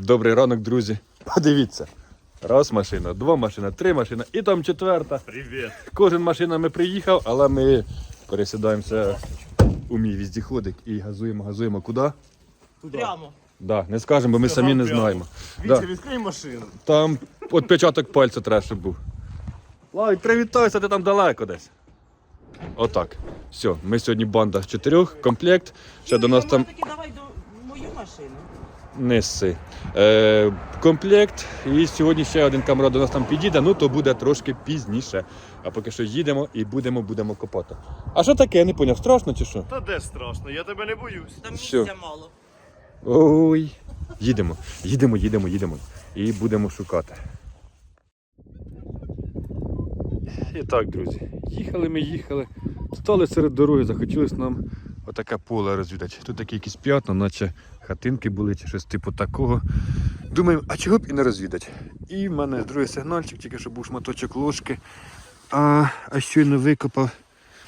Добрий ранок, друзі. Подивіться. Раз машина, два машина, три машина і там четверта. Привіт. Кожен машинами приїхав, але ми пересідаємося у мій віздіходик і газуємо, газуємо куди? Прямо. Да, не скажемо, бо ми самі не прямо. знаємо. Вітя, Да. відкрий машину. Там от початок пальця треба, щоб був. Лай, привітайся, ти там далеко десь. Отак. Все, ми сьогодні банда з чотирьох, комплект. Ще до нас там таки давай до мою машину. Неси. Е, комплект. І сьогодні ще один камера до нас там підійде, ну то буде трошки пізніше. А поки що їдемо і будемо, будемо копати. А що таке, я не поняв, страшно чи що? Та де страшно, я тебе не боюсь. Там Що? місця мало. Ой. Їдемо, їдемо, їдемо, їдемо. І будемо шукати. І так, друзі, їхали ми, їхали. Стали серед дороги, захотілося нам отаке поле розвідати. Тут такі якісь п'ятна, наче хатинки були чи щось типу такого. Думаємо, а чого б і не розвідати? І в мене другий сигнальчик, тільки що був шматочок ложки. А, а щойно викопав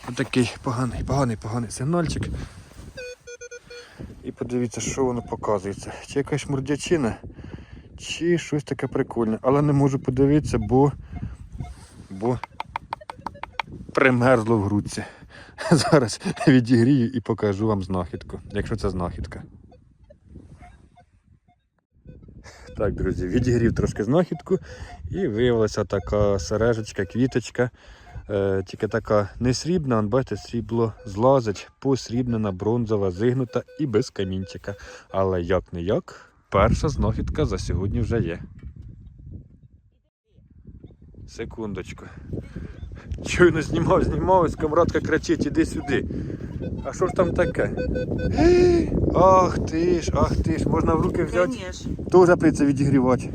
отакий поганий, поганий, поганий сигнальчик. І подивіться, що воно показується. Чи якась мурдячина, чи щось таке прикольне. Але не можу подивитися, бо, бо примерзло в грудці. Зараз відігрію і покажу вам знахідку, якщо це знахідка. Так, друзі, відігрів трошки знахідку і виявилася така сережечка, квіточка. Е, тільки така не срібна, он, бачите, срібло злазить, посрібнена, бронзова, зигнута і без камінчика. Але як не як, перша знахідка за сьогодні вже є. Секундочку. Щойно знімав, знімав, ось камрадка кричить, іди сюди. А що ж там таке? Ах ти ж, ах ти ж, можна в руки взяти, теж прийдеться відігрівати.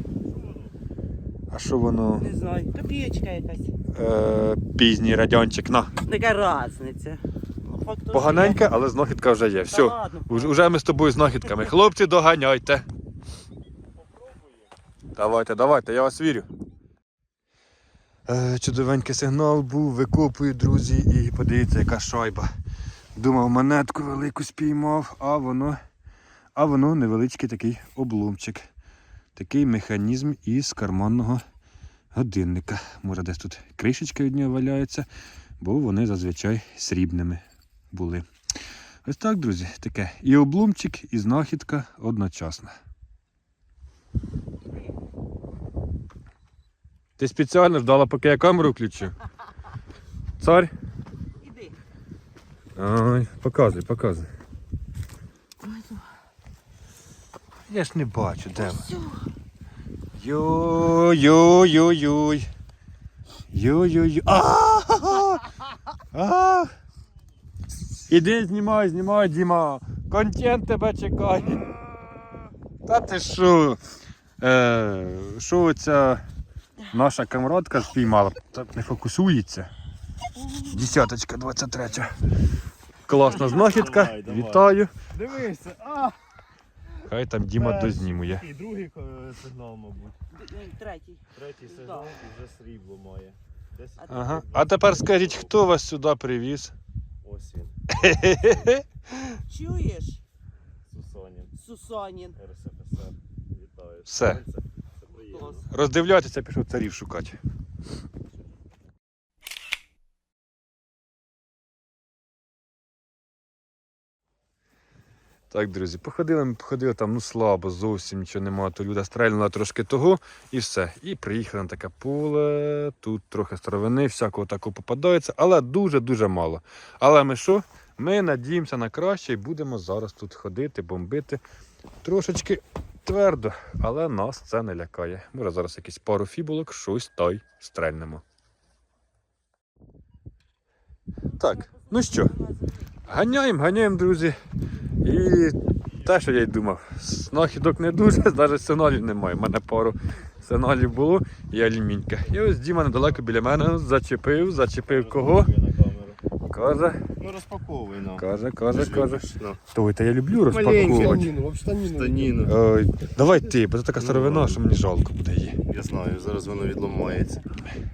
А що воно? Не знаю. Копієчка якась. Е, пізній радянчик. На. Така різниця. Ну, Поганеньке, але знахідка вже є. Все. ладно. Уже ми з тобою знахідками. Хлопці, доганяйте. Давайте, давайте, я вас вірю. Е, чудовенький сигнал був, викопую, друзі, і подивіться, яка шайба. Думав, монетку велику спіймав, а воно, а воно невеличкий такий обломчик. Такий механізм із карманного годинника. Може, десь тут кришечка від нього валяється, бо вони зазвичай срібними були. Ось так, друзі, таке. І обломчик, і знахідка одночасно. Ти спеціально ждала, поки я камеру включу. Цар? Іди. Ой, показуй, показуй. Я ж не бачу, де ви. Всю. Йой-йой-йой. А! А! Іди знімай, знімай, Діма. Контент тебе чекає. Та ти що? Е, що оця наша камрадка спіймала? Так не фокусується. Десяточка 23. Класна знахідка. Давай, давай. Вітаю. Дивися, а! Хай там Діма дознімує. І другий е, сигнал, мабуть. Третій. Третій сигнал і вже срібло має. Десь А Ага. А тепер скажіть, хто вас сюди привіз? ось він, Чуєш? Сусанін, Сусанін. РСФСР. Вітаю. Все. Це, це приємно. Клас. Роздивляйтеся, пішов царів шукати. Так, друзі, походили ми, походили там, ну слабо, зовсім нічого немає, то люда стрельнула трошки того і все. І приїхали на таке поле, тут трохи старовини, всякого такого попадається, але дуже-дуже мало. Але ми що? Ми надіємося на краще і будемо зараз тут ходити, бомбити. Трошечки твердо, але нас це не лякає. Може зараз якісь пару фібулок, щось та й стрельнемо. Так, ну що, ганяємо, ганяємо, друзі. І те, що я й думав, знахідок не дуже, навіть сигналів немає. У мене пару сигналів було і алюмінька. І ось Діма недалеко біля мене зачепив, зачепив кого? Каже, Ну розпаковуй нам. каже, каже, каже. Ну. Той, та я люблю розпаковувати. Штаніну, штаніну. Станіну. Ой, давай ти, бо це така Ну, старовина, що мені жалко буде її. Я знаю, зараз воно відламається.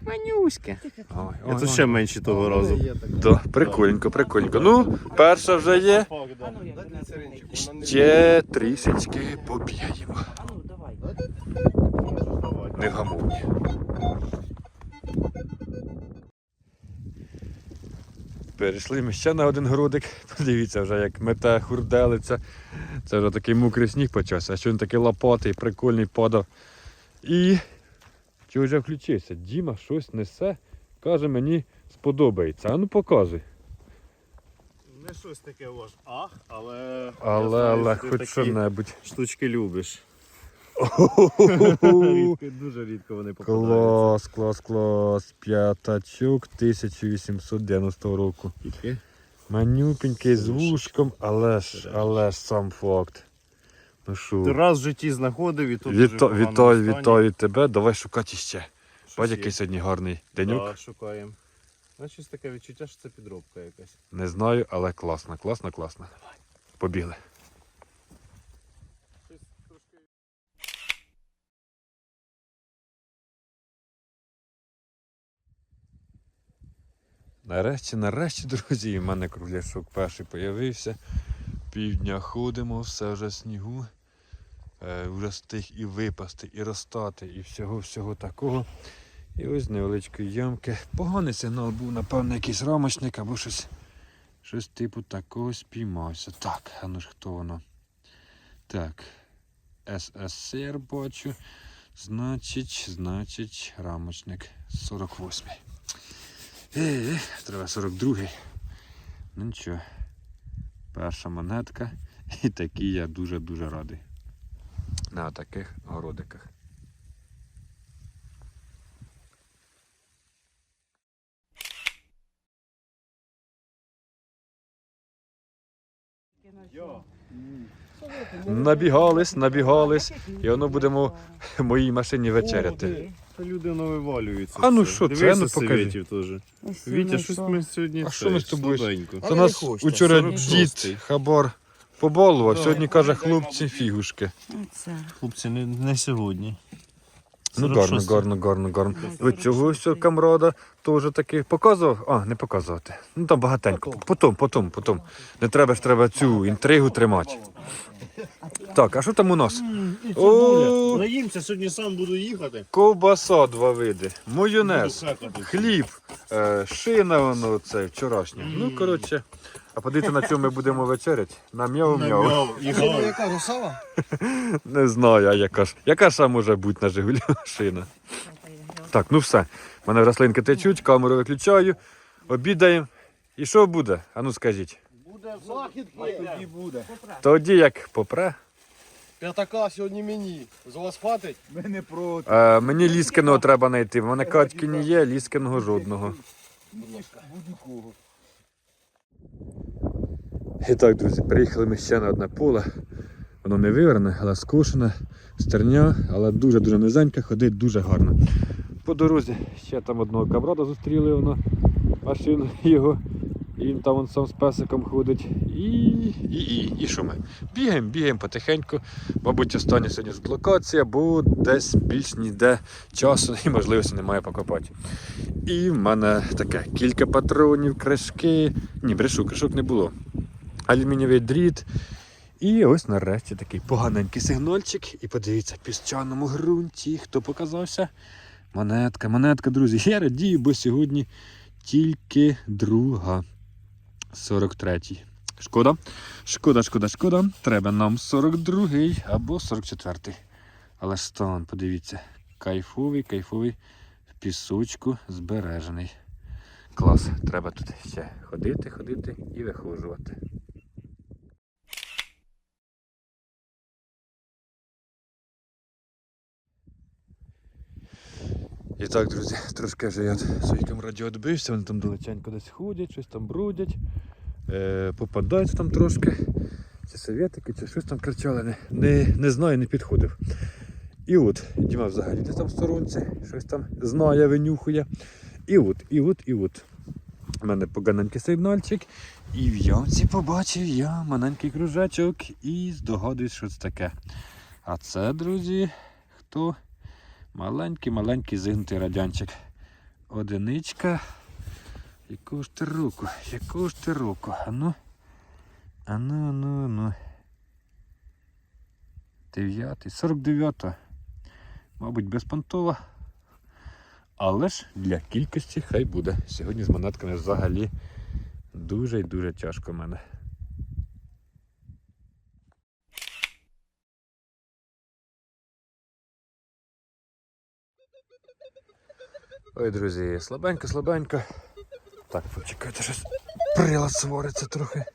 Манюське. Ой, Я тут ще менше того разу. Да, прикольненько, прикольненько. Ну, перша вже є. А ну, як вона Дайте Перейшли ми ще на один городик. Подивіться вже, як мете хурделиця. Це вже такий мокрий сніг почався, а що він такий лопатий, прикольний падав. І чи вже включився? Діма щось несе, каже, мені сподобається. А ну показуй. Не щось таке ваш ах, але. Але, але хоч що-небудь. Штучки любиш. Дуже рідко вони попадаються. Клас, клас, клас. П'ятачок 1890 року. Тільки Манюпенький з вушком, але ж, але ж сам факт. Ну Ти що, раз в житті знаходив і тут віта, вітаю, вітаю тебе. Давай шукати ще. Бач, який якийсь сьогодні гарний денюк. Так, шукаємо. Ну, щось таке відчуття, що це підробка якась. Не знаю, але класно, класно, класно. Побігли. Нарешті, нарешті, друзі, в мене кругляшок перший появився. Півдня ходимо, все вже снігу. Е, вже встиг і випасти, і розтати, і всього-всього такого. І ось з невеличкої ямки. Поганий сигнал був, напевно, якийсь рамочник або щось. Щось типу такого спіймався. Так, а ну ж хто воно? Так. СССР бачу. Значить, значить, рамочник 48. Е, треба 42-й. Ну нічого. Перша монетка. І такий я дуже-дуже радий. На таких городиках. Набігались, набігались. І воно будемо в моїй машині вечеряти. Та люди навивалюються. А ну що це? Ну, покажи. Теж. Вітя, щось ми сьогодні. А що ми з тобою? Це нас учора 46-й. дід Хабар побалував. Сьогодні каже хлопці фігушки. Хлопці, не, не сьогодні. Ну гарно, 46-й. гарно, гарно, гарно. Ви цього все камрада теж таки показував? А, не показувати. Ну там багатенько. Потім, потім, потім. Не треба ж треба цю інтригу тримати. Так, а що там у нас? О, Наїмся, сьогодні сам буду їхати. ковбаса два види, майонез, Буду хліб, е, шина воно це вчорашнє. Ну, коротше, а подивіться, на чому ми будемо вечеряти? На м'яу-м'яу. Гав. Яка русава? Не знаю, а яка ж. Яка ще може бути на Жигулі шина? Так, ну все. У мене рослинки течуть, камеру виключаю, обідаємо. І що буде? А ну скажіть. Буде західки. Тоді буде. Тоді як попре. П'ятака сьогодні мені. З вас хватить? Ми не проти. Е, мені ліскиного треба знайти. В мене Катькіні є, ліскиного жодного. Будь-якого. І так, друзі, приїхали ми ще на одне поле. Воно не виверне, але скошене, стерня, але дуже-дуже низеньке, ходить дуже гарно. По дорозі ще там одного кабрада зустріли воно, машину його. І він там он сам з песиком ходить. І, і, і, і що ми? Бігаємо, бігаємо потихеньку. Мабуть, остання сьогодні тут локація, бо десь більш ніде часу і можливості немає покопати. І в мене таке кілька патронів, кришки. Ні, брешу, кришок не було алюмінієвий дріт. І ось нарешті такий поганенький сигнальчик. І подивіться, в піщаному ґрунті. Хто показався? Монетка, монетка, друзі. Я радію, бо сьогодні тільки друга. 43-й. Шкода. Шкода, шкода, шкода. Треба нам 42-й або 44-й. Але стан, подивіться. Кайфовий, кайфовий в пісочку збережений. Клас. Треба тут ще ходити, ходити і вихожувати. І так, друзі, трошки вже я від своїх відбився, вони там далеченько десь ходять, щось там бродять, е, попадаються там трошки. Чи совєтики, чи щось там кричали, не, не, не знаю, не підходив. І от, Діма взагалі десь там в сторонці, щось там знає, винюхує. І от, і от, і от. У мене поганенький сигнальчик. І в ямці побачив я маленький кружечок і здогадуюсь, що це таке. А це, друзі, хто? Маленький-маленький зигнутий радянчик. Одиничка. Яку ж ти руку? Яку ж ти руку? Ану. Ану, ану, ану. Дев'ятий. 49-та. Мабуть, безпонтова. Але ж для кількості хай буде. Сьогодні з монетками взагалі дуже і дуже тяжко в мене. Ой, друзі, слабенько, слабенько. Так, почекайте, щось прилад свариться трохи.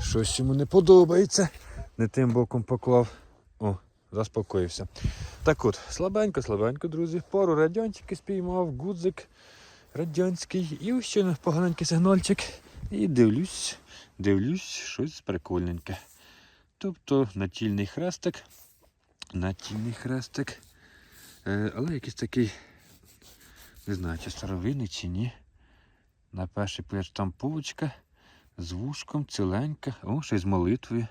Щось йому не подобається. Не тим боком поклав. О, заспокоївся. Так от, слабенько, слабенько, друзі. Пару радянчиків спіймав, гудзик радянський. І ще поганенький сигнальчик. І дивлюсь, дивлюсь, щось прикольненьке. Тобто натільний хрестик. Натільний хрестик. Е, але якийсь такий, не знаю, чи старовинний, чи ні. На перший погляд штамповочка з вушком, ціленька, о, й з молитвою.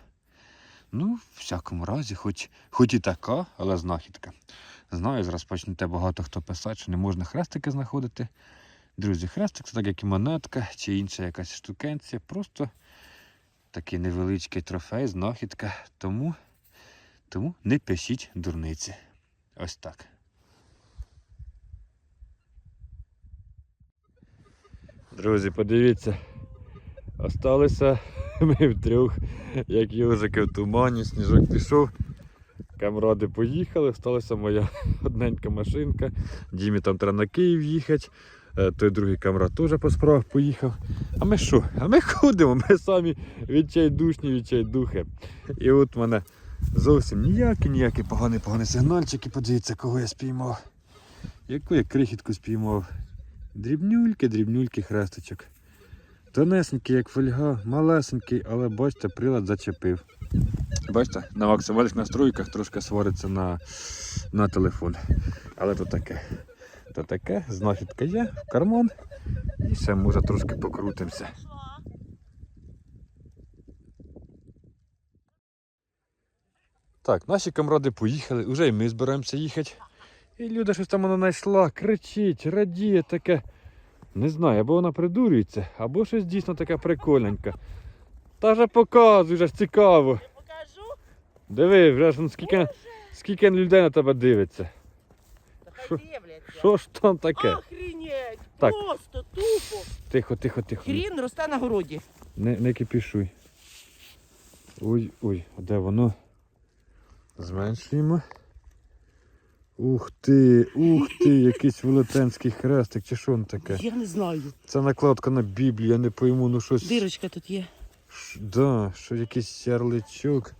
Ну, в всякому разі, хоч, хоч і така, але знахідка. Знаю, зараз почнете багато хто писати, що не можна хрестики знаходити. Друзі, хрестик це так, як і монетка чи інша якась штукенція. Просто такий невеличкий трофей, знахідка. Тому, тому не пишіть дурниці. Ось так. Друзі, подивіться. Осталися ми втрьох, як южики в тумані, сніжок пішов. Камради поїхали, сталася моя одненька машинка. Дімі там треба на Київ їхати. Е, Той другий камрад теж по справах поїхав. А ми що? А ми ходимо, ми самі відчайдушні, відчайдухи. І от мене зовсім ніякі, ніякі погані, погані сигнальчики. Подивіться, кого я спіймав. Яку я крихітку спіймав. Дрібнюльки, дрібнюльки хресточок. Тонесенький, як фольга, малесенький, але бачите, прилад зачепив. Бачите, на максимальних настройках трошки свариться на, на телефон. Але то таке. То таке, знахідка є, в карман. І ще може трошки покрутимося. Так, наші камради поїхали, вже і ми збираємося їхати. І Люда щось там вона знайшла, кричить, радіє таке. Не знаю, або вона придурюється, або щось дійсно таке прикольненьке. Та вже показуй, вже ж цікаво. Покажу. Диви, вже ж ну, скільки, скільки людей на тебе дивиться. Що ж там таке? Охренеть. Так. Просто тупо. Тихо, тихо, тихо. Хрін росте на городі. Не, не кипішуй. Ой, ой, а де воно? Зменшуємо. Ух ти, ух ти, якийсь велетенський хрестик, чи що воно таке? Я не знаю. Це накладка на Біблію, я не пойму, ну щось. Дирочка тут є. Ш- Да, що якийсь ярличок.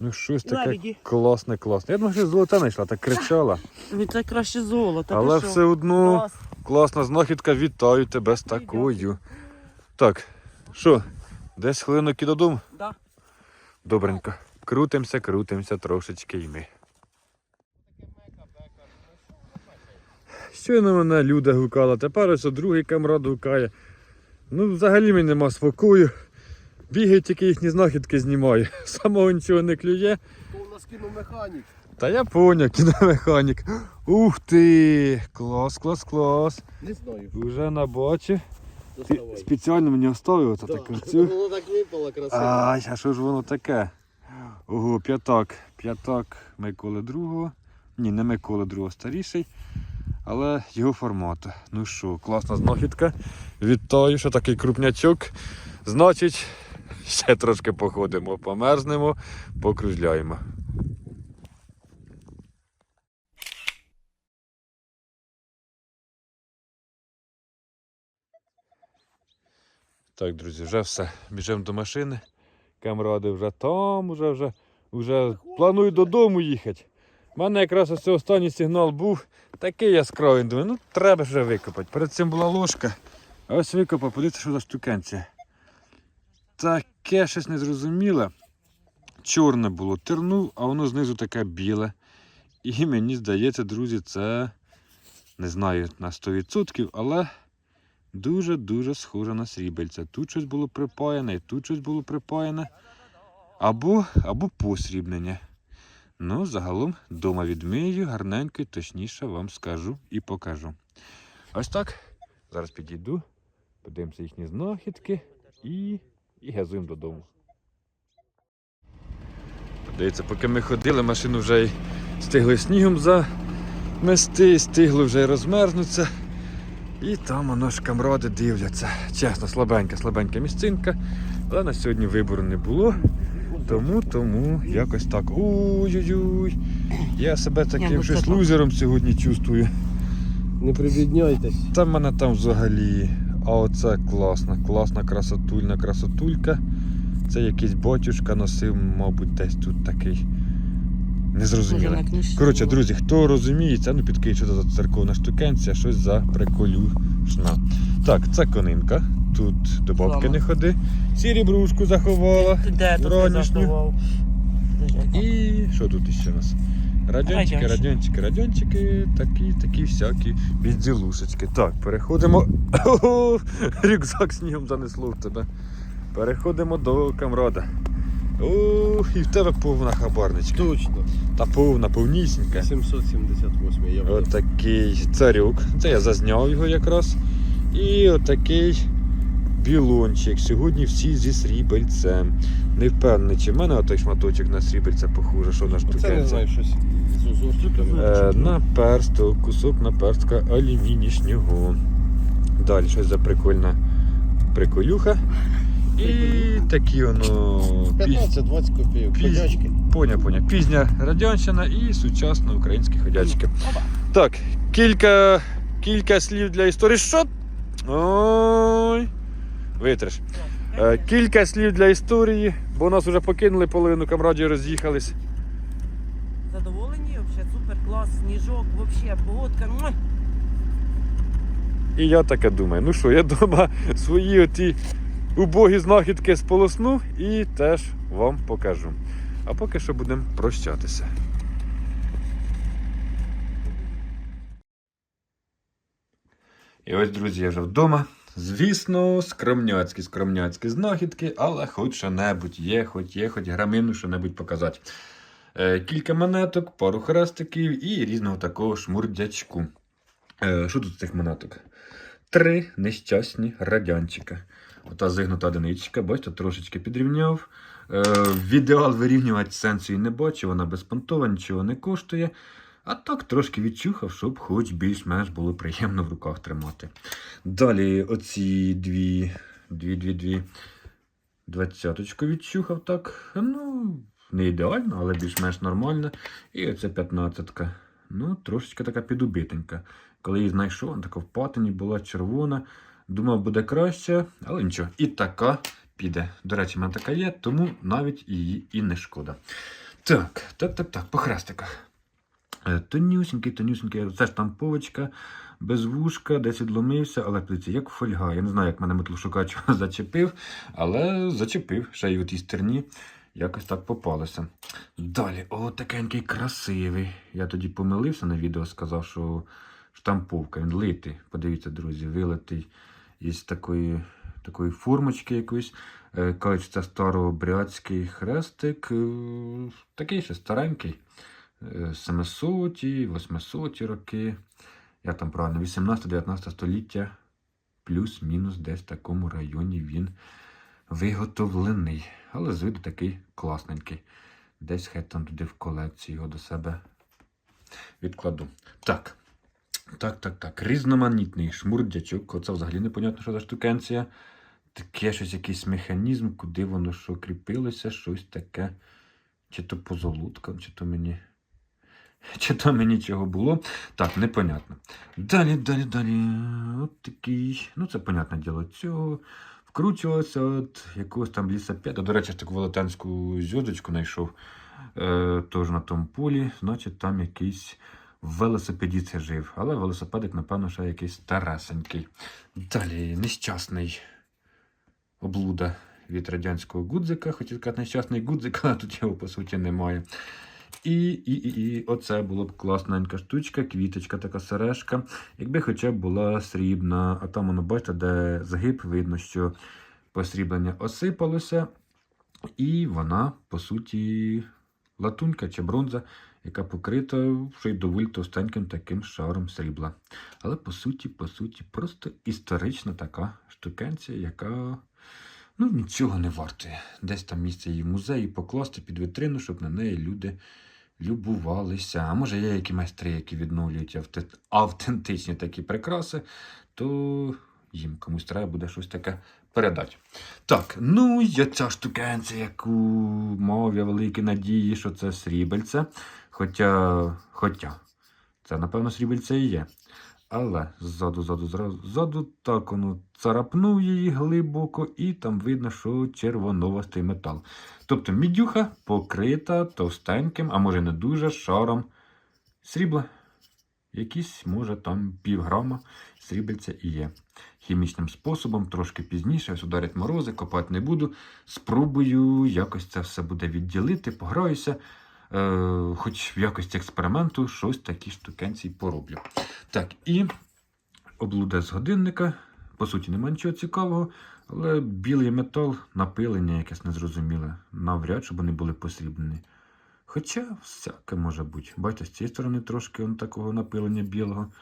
Ну щось таке Лебеді. класне, класне. Я думаю, що золота знайшла, так кричала. Ну, Це краще золото. Але що? все одно Клас. класна знахідка, вітаю тебе з такою. Так, що, десь хвилинок і додому? Да. Добренько. Крутимося, крутимося трошечки і ми. Щойно мене Люда гукала, тепер ось другий камрад гукає. Ну, взагалі мені нема спокою. Бігає тільки їхні знахідки знімаю. Самого нічого не клює. То у нас кіномеханік. Та я поняв, кіномеханік. Ух ти! Клас, клас, клас. Не знаю. Уже на бочі. Ти Доставай. спеціально мені оставив Да. таку цю. Воно так випало красиво. Ай, а що ж воно таке? Ого, п'ятак. П'ятак Миколи другого. Ні, не Миколи другого старіший. Але його формату. Ну що, класна знахідка. Вітаю, що такий крупнячок. Значить, ще трошки походимо, померзнемо, покружляємо. Так, друзі, вже все. Біжимо до машини. Камради вже там, вже, вже, вже планую додому їхати. У мене якраз ось цей останній сигнал був такий яскравий. Думаю, ну треба вже викопати. Перед цим була ложка. А ось викопав, подивіться, що за штукенція. Таке щось незрозуміле. Чорне було. Тернув, а воно знизу таке біле. І мені здається, друзі, це не знаю на 100%, але дуже-дуже схоже на срібельце. Тут щось було припаяне, і тут щось було припаяне. Або, або посрібнення. Ну, загалом дома відмию, гарненько точніше вам скажу і покажу. Ось так. Зараз підійду, подивимося їхні знахідки і, і газуємо додому. Дивіться, поки ми ходили, машину вже й стигли снігом за, мести, стигло вже розмерзнуться. І там воно ж камради дивляться. Чесно, слабенька, слабенька місцинка. Але на сьогодні вибору не було. Тому, тому якось так. Ой-ой-ой. Я себе таким ну щось лузером сьогодні чувствую. Не прибідняйтесь. Та в мене там взагалі. А оце класна, класна красотульна красотулька. Це якийсь батюшка носив, мабуть, десь тут такий. Незрозуміле. Коротше, друзі, хто розуміється, ну підкинь, що це за церковна штукенція, щось за приколюшна. Так, це конинка. Тут до бабки не ходи. Сірібрушку заховала. Де заховав? І що тут іще у нас? Радянчики, Радянчики. радянчики, такі, такі всякі безділушечки. Так, переходимо. Рюкзак снігом занесло в тебе. Переходимо до камрада. Ох, і в тебе повна хабарничка. Точно. Та повна, повнісінька. 778 я. Отакий царюк. Це я зазняв його якраз. І отакий білончик. Сьогодні всі зі срібельцем. Не впевнений, чи в мене отой шматочок на срібельце похоже, що на штукенця. Е, наперсток, кусок наперстка алюмінішнього. Далі щось за прикольна приколюха. І такі воно піз... 15-20 копійок. піз- Ходячки. Поня, поня. Пізня радянщина і сучасна українські ходячки. Так, кілька, кілька слів для історії. Що? Ой. Витриш. Е, кілька слів для історії, бо нас вже покинули половину камрадів роз'їхались. Задоволені, взагалі супер клас, сніжок, взагалі погодка. Муа. І я таке думаю, ну що, я вдома свої оті убогі знахідки сполоснув і теж вам покажу. А поки що будемо прощатися. І ось, друзі, я вже вдома. Звісно, скромняцькі, скромняцькі знахідки, але хоч що-небудь є, хоч є, хоч грамину що-небудь показати. Е, кілька монеток, пару хрестиків і різного такого шмурдячку. Е, що тут з цих монеток? Три нещасні радянчика. Ота зигнута одиничка, бачите, трошечки підрівняв. Е, в ідеал вирівнювати сенсу і не бачу, вона безпонтова, нічого не коштує. А так трошки відчухав, щоб хоч більш-менш було приємно в руках тримати. Далі оці дві, дві, дві, дві двадцяточку відчухав так. Ну, не ідеально, але більш-менш нормально. І оце п'ятнадцятка. Ну, трошечки така підубитенька. Коли її знайшов, вона така в патині була червона. Думав, буде краще, але нічого. І така піде. До речі, в мене така є, тому навіть її і не шкода. Так, так, так, так, по хрестиках. Е, Тонюсенький, тонюсенький, це штамповочка, без вушка, десь відломився, але подивіться, як фольга. Я не знаю, як мене метлошукач зачепив, але зачепив ще й у тій стерні. Якось так попалося. Далі, о, такенький красивий. Я тоді помилився на відео, сказав, що штамповка, він литий. Подивіться, друзі, вилитий із такої, такої формочки якоїсь. Е, Кажуть, це старообрядський хрестик. е, Такий ще старенький. Е, 700, 800 роки. Як там правильно, 18-19 століття, плюс-мінус десь в такому районі він виготовлений. Але з виду такий класненький. Десь хай там туди в колекцію його до себе відкладу. Так. Так, так, так. Різноманітний шмурдячок. Оце взагалі непонятно, що за штукенція. Таке щось, якийсь механізм, куди воно що кріпилося, щось таке. Чи то позолотка, чи то мені. Чи то мені чого було. Так, непонятно. Далі, далі, далі. От такий. Ну, це, понятне діло, цього. Вкручувався от якогось там лісопеда. До речі, таку велетенську зв'язочку знайшов. Е, теж на тому полі. Значить, там якийсь велосипедіст жив. Але велосипедик, напевно, ще якийсь старесенький. Далі, нещасний облуда від радянського гудзика. Хотів сказати нещасний гудзик, але тут його по суті немає. І, і, і, і оце було б класненька штучка, квіточка, така сережка. Якби хоча б була срібна, а там воно, бачите, де згиб, видно, що посріблення осипалося. І вона, по суті, латунька чи бронза, яка покрита ще й доволі товстеньким таким шаром срібла. Але по суті, по суті, просто історична така штукенція, яка ну, нічого не вартує. Десь там місце її в музеї покласти під витрину, щоб на неї люди любувалися. А може є які майстри, які відновлюють автентичні такі прикраси, то їм комусь треба буде щось таке передати. Так, ну є ця штукенця, яку мав я великі надії, що це срібельце. Хоча, хоча, це, напевно, срібельце і є. Але ззаду, ззаду, ззаду так воно царапнув її глибоко, і там видно, що червоновастий метал. Тобто мідюха покрита товстеньким, а може не дуже шаром срібла. Якісь, може, там півграма срібельця і є. Хімічним способом, трошки пізніше, ось морози, копати не буду. Спробую якось це все буде відділити, пограюся. Е, хоч в якості експерименту щось такі штукенці пороблю. Так, і облуда з годинника. По суті, нема нічого цікавого, але білий метал, напилення якесь незрозуміле. Навряд чи вони були посріблені. Хоча всяке може бути. Бачите, з цієї сторони трошки он такого напилення білого,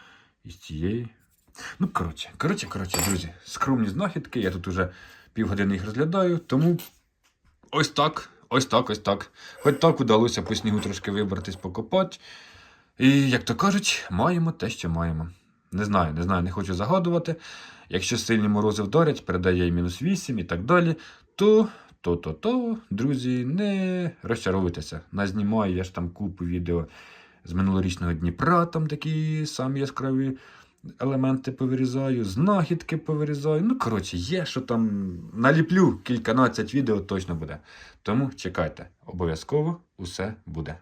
і з цієї. Ну, коротше, коротше, коротше, друзі, скромні знахідки. Я тут уже півгодини їх розглядаю, тому ось так, ось так, ось так. Хоч так удалося по снігу трошки вибратись, покопати. І, як то кажуть, маємо те, що маємо. Не знаю, не знаю, не хочу загадувати. Якщо сильні морози вдарять, передає й мінус 8 і так далі, то, то, то, то, друзі, не розчаровуйтеся. Назнімаю я ж там купу відео з минулорічного Дніпра, там такі самі яскраві елементи повирізаю, знахідки повирізаю. Ну, коротше, є, що там наліплю кільканадцять відео точно буде. Тому чекайте, обов'язково усе буде.